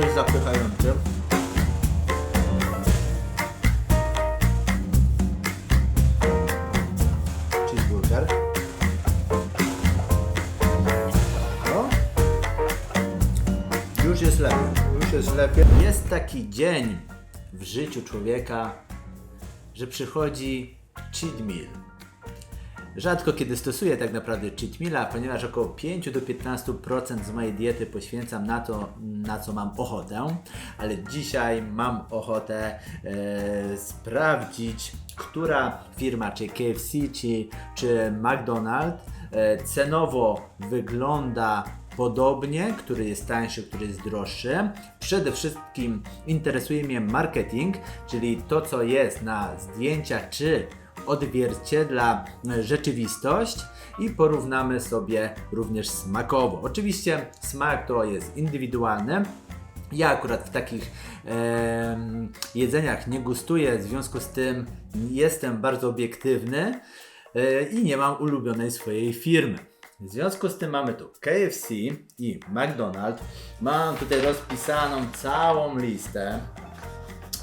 też zapychający. Już jest lepiej. Już jest lepiej. Jest taki dzień w życiu człowieka, że przychodzi cheat meal. Rzadko kiedy stosuję tak naprawdę cheat meala, ponieważ około 5 do 15% z mojej diety poświęcam na to, na co mam ochotę, ale dzisiaj mam ochotę e, sprawdzić, która firma, czy KFC, czy, czy McDonald's e, cenowo wygląda podobnie, który jest tańszy, który jest droższy. Przede wszystkim interesuje mnie marketing, czyli to, co jest na zdjęciach, czy odzwierciedla e, rzeczywistość i porównamy sobie również smakowo. Oczywiście smak to jest indywidualny. Ja akurat w takich em, jedzeniach nie gustuję, w związku z tym jestem bardzo obiektywny e, i nie mam ulubionej swojej firmy. W związku z tym mamy tu KFC i McDonald's. Mam tutaj rozpisaną całą listę.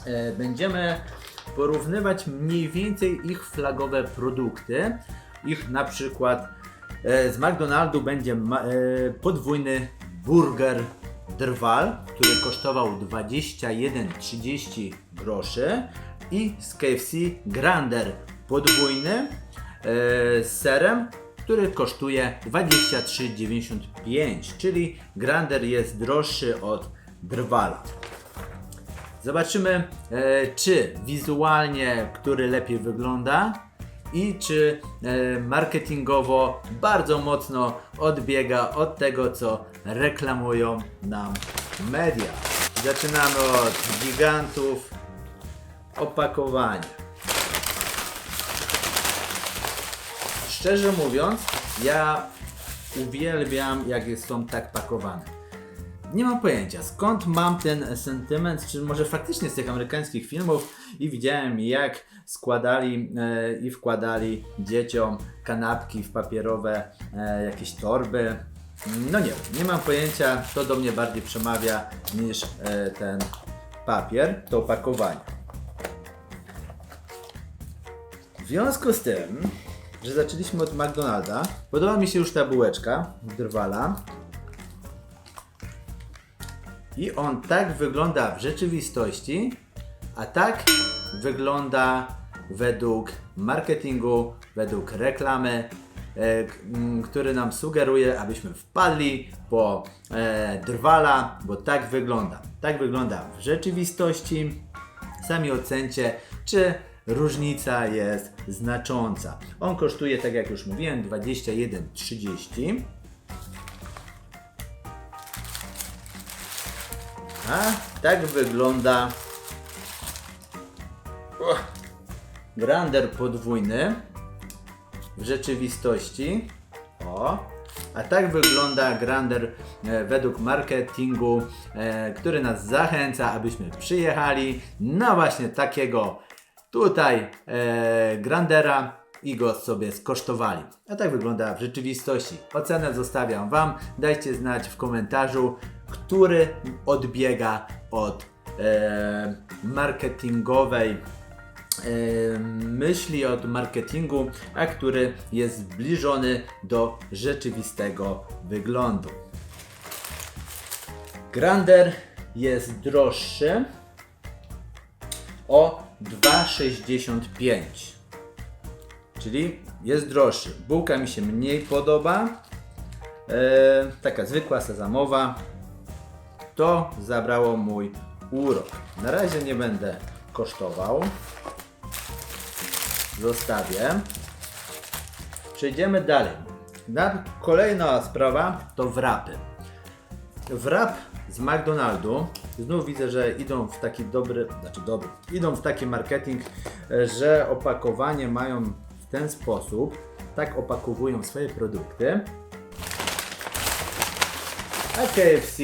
E, Będziemy porównywać mniej więcej ich flagowe produkty. Ich na przykład e, z McDonaldu będzie ma, e, podwójny burger Drwal, który kosztował 21,30 groszy i z KFC Grander podwójny e, z serem, który kosztuje 23,95, czyli Grander jest droższy od Drwala. Zobaczymy, e, czy wizualnie który lepiej wygląda i czy e, marketingowo bardzo mocno odbiega od tego, co reklamują nam media. Zaczynamy od gigantów opakowania. Szczerze mówiąc, ja uwielbiam, jak są tak pakowane. Nie mam pojęcia skąd mam ten sentyment, czy może faktycznie z tych amerykańskich filmów i widziałem jak składali e, i wkładali dzieciom kanapki w papierowe e, jakieś torby. No nie wiem, nie mam pojęcia, to do mnie bardziej przemawia niż e, ten papier, to opakowanie. W związku z tym, że zaczęliśmy od McDonalda, podoba mi się już ta bułeczka Drwala. I on tak wygląda w rzeczywistości, a tak wygląda według marketingu, według reklamy, e, który nam sugeruje, abyśmy wpadli po e, drwala, bo tak wygląda. Tak wygląda w rzeczywistości. Sami ocencie, czy różnica jest znacząca. On kosztuje, tak jak już mówiłem, 21,30. A tak wygląda. Grander podwójny w rzeczywistości. O. A tak wygląda Grander e, według marketingu, e, który nas zachęca, abyśmy przyjechali na właśnie takiego tutaj e, Grandera i go sobie skosztowali. A tak wygląda w rzeczywistości. Ocenę zostawiam Wam. Dajcie znać w komentarzu, który odbiega od e, marketingowej e, myśli, od marketingu, a który jest zbliżony do rzeczywistego wyglądu. Grander jest droższy o 2,65 czyli jest droższy. Bułka mi się mniej podoba. E, taka zwykła sezamowa. To zabrało mój urok. Na razie nie będę kosztował. Zostawię. Przejdziemy dalej. Na, kolejna sprawa to wrapy. Wrap z McDonaldu. Znów widzę, że idą w taki dobry, znaczy dobry, idą w taki marketing, że opakowanie mają w ten sposób. Tak opakowują swoje produkty. A KFC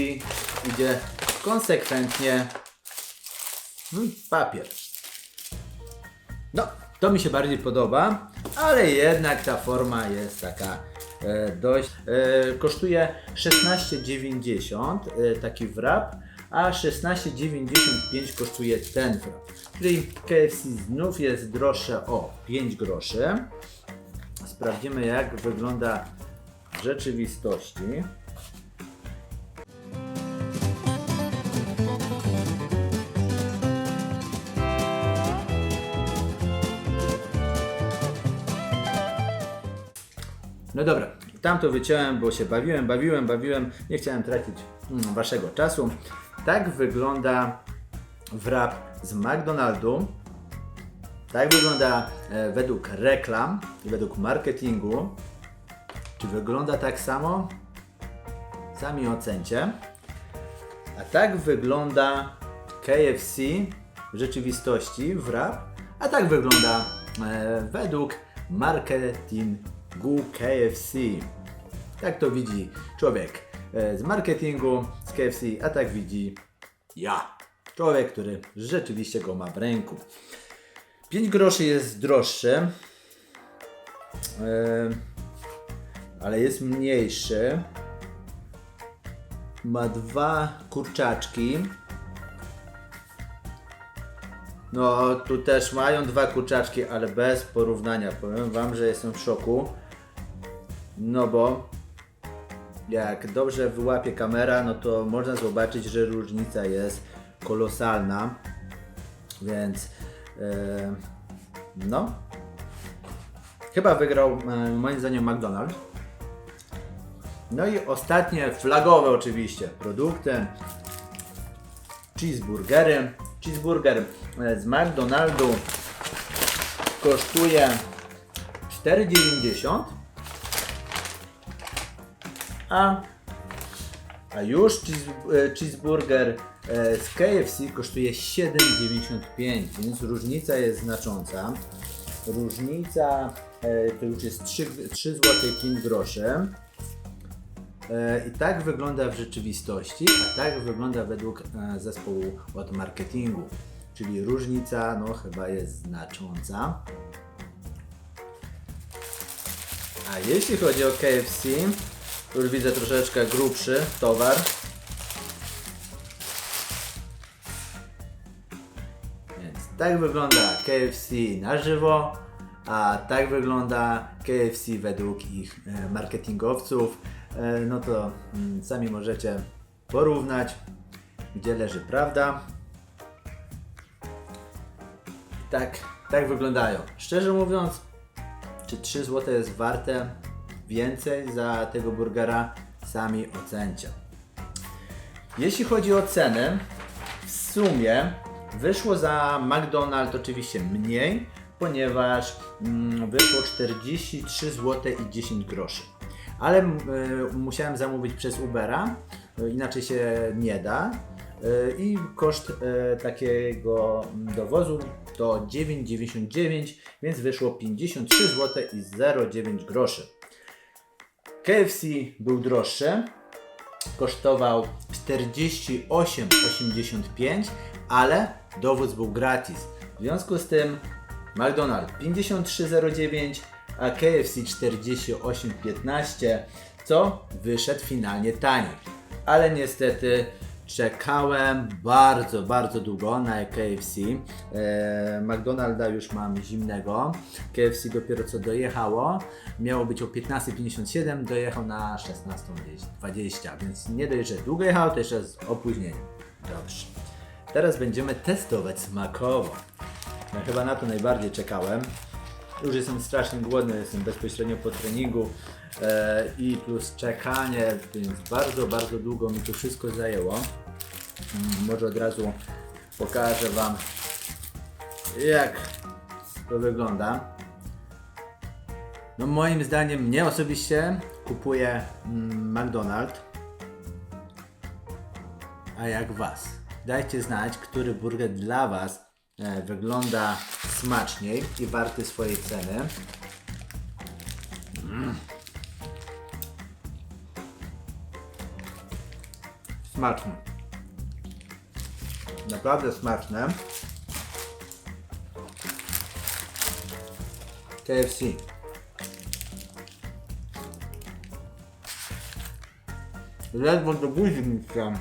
idzie konsekwentnie w papier. No, to mi się bardziej podoba, ale jednak ta forma jest taka e, dość. E, kosztuje 16,90 e, taki wrap, a 16,95 kosztuje ten wrap. Czyli KFC znów jest droższe o 5 groszy. Sprawdzimy jak wygląda w rzeczywistości. No dobra, tam to wyciąłem, bo się bawiłem, bawiłem, bawiłem. Nie chciałem tracić mm, waszego czasu. Tak wygląda wrap z McDonaldu. Tak wygląda e, według reklam i według marketingu. Czy wygląda tak samo? Sami ocencie. A tak wygląda KFC w rzeczywistości, wrap. A tak wygląda e, według marketingu KFC. Tak to widzi człowiek e, z marketingu, z KFC, a tak widzi ja. Człowiek, który rzeczywiście go ma w ręku. 5 groszy jest droższy, e, ale jest mniejszy. Ma dwa kurczaczki. No, tu też mają dwa kurczaczki, ale bez porównania. Powiem Wam, że jestem w szoku. No bo jak dobrze wyłapie kamera, no to można zobaczyć, że różnica jest kolosalna. Więc e, no. Chyba wygrał e, moim zdaniem McDonald's. No i ostatnie flagowe oczywiście produkty. Cheeseburgery. Cheeseburger e, z McDonaldu kosztuje 4,90 a, a już e, cheeseburger e, z KFC kosztuje 7,95 więc różnica jest znacząca. Różnica e, to już jest 3, 3 zł 5 groszy. E, I tak wygląda w rzeczywistości, a tak wygląda według zespołu od marketingu. Czyli różnica no chyba jest znacząca. A jeśli chodzi o KFC, już widzę troszeczkę grubszy towar. Więc tak wygląda KFC na żywo, a tak wygląda KFC według ich e, marketingowców. E, No to mm, sami możecie porównać, gdzie leży prawda. Tak, tak wyglądają. Szczerze mówiąc, czy 3 zł jest warte więcej za tego burgera? Sami ocencie. Jeśli chodzi o ceny, w sumie wyszło za McDonald's oczywiście mniej, ponieważ mm, wyszło 43 zł i 10 groszy. Ale y, musiałem zamówić przez Ubera, y, inaczej się nie da. Y, I koszt takiego dowozu to 9,99, więc wyszło 53 zł i 0,9 groszy. KFC był droższy, kosztował 48,85, ale dowóz był gratis. W związku z tym McDonald's 53,09, a KFC 48,15, co wyszedł finalnie taniej. Ale niestety czekałem bardzo, bardzo długo na KFC. E, McDonalda już mam zimnego. KFC dopiero co dojechało. Miało być o 15.57, dojechał na 16.20, więc nie dość, że długo jechał, to jeszcze z opóźnieniem. Dobrze. Teraz będziemy testować smakowo. Ja chyba na to najbardziej czekałem. Już jestem strasznie głodny, jestem bezpośrednio po treningu e, i plus czekanie, więc bardzo, bardzo długo mi to wszystko zajęło. Mm, Może od razu pokażę Wam, jak to wygląda. No moim zdaniem, mnie osobiście kupuje mm, McDonald's. A jak Was? Dajcie znać, który burger dla Was e, wygląda smaczniej i warty swojej ceny. Mm. Smaczny. Naprawdę smaczne. KFC. Ledwo do buzi mi tam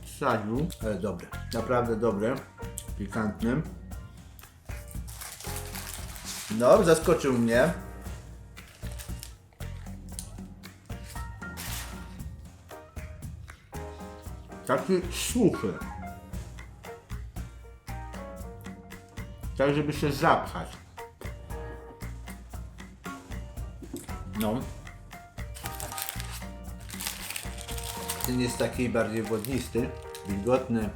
przesadził, ale dobry. Naprawdę dobry. Pikantny. No, zaskoczył mnie. Taki suchy. Tak, żeby się zapchać. No. Ten jest taki bardziej wodnisty, wilgotny.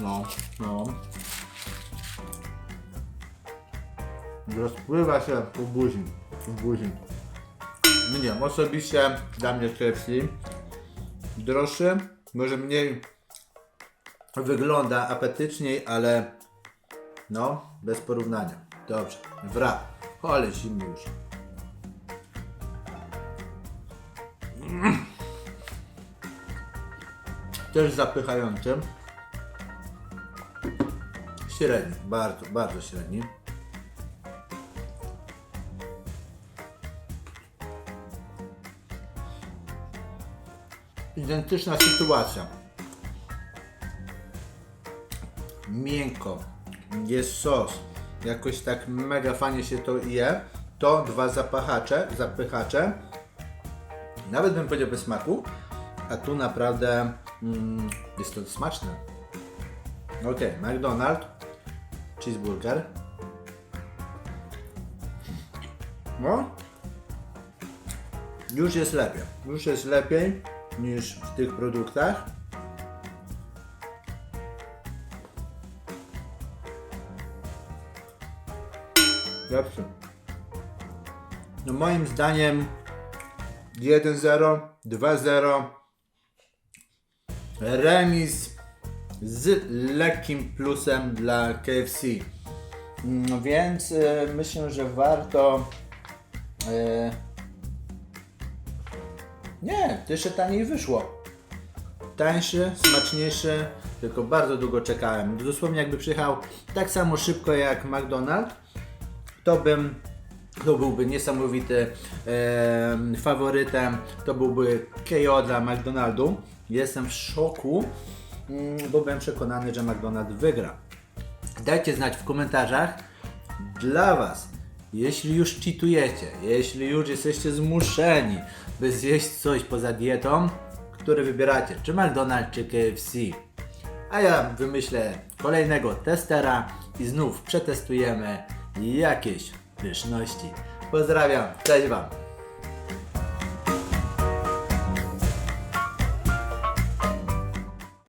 No, no. Rozpływa się po buzi. W buzi. No nie osobiście dla mnie KFC droższy, może mniej wygląda apetyczniej, ale no, bez porównania. Dobrze, wrap. O, ale zimny już. Też zapychający. Średni, bardzo, bardzo średni. Identyczna sytuacja. Miękko. Jest sos. Jakoś tak mega fajnie się to je. To dwa zapachacze, zapychacze. Nawet bym powiedział bez smaku. A tu naprawdę mm, jest to smaczne. Ok, McDonald's. Cheeseburger. No. Już jest lepiej. Już jest lepiej niż w tych produktach. Lepszy. No moim zdaniem 1-0, 2-0. Remis z lekkim plusem dla KFC. No więc y, myślę, że warto. y, nie, to jeszcze taniej wyszło. Tańszy, smaczniejszy, tylko bardzo długo czekałem. Dosłownie jakby przyjechał tak samo szybko jak McDonald's, to bym to byłby niesamowity em, faworytem, to byłby KO dla McDonaldu. Jestem w szoku, mm, bo byłem przekonany, że McDonald's wygra. Dajcie znać w komentarzach dla Was, jeśli już cheatujecie, jeśli już jesteście zmuszeni, by zjeść coś poza dietą, które wybieracie, czy McDonald's, czy KFC. A ja wymyślę kolejnego testera i znów przetestujemy jakieś pyszności. Pozdrawiam, cześć Wam!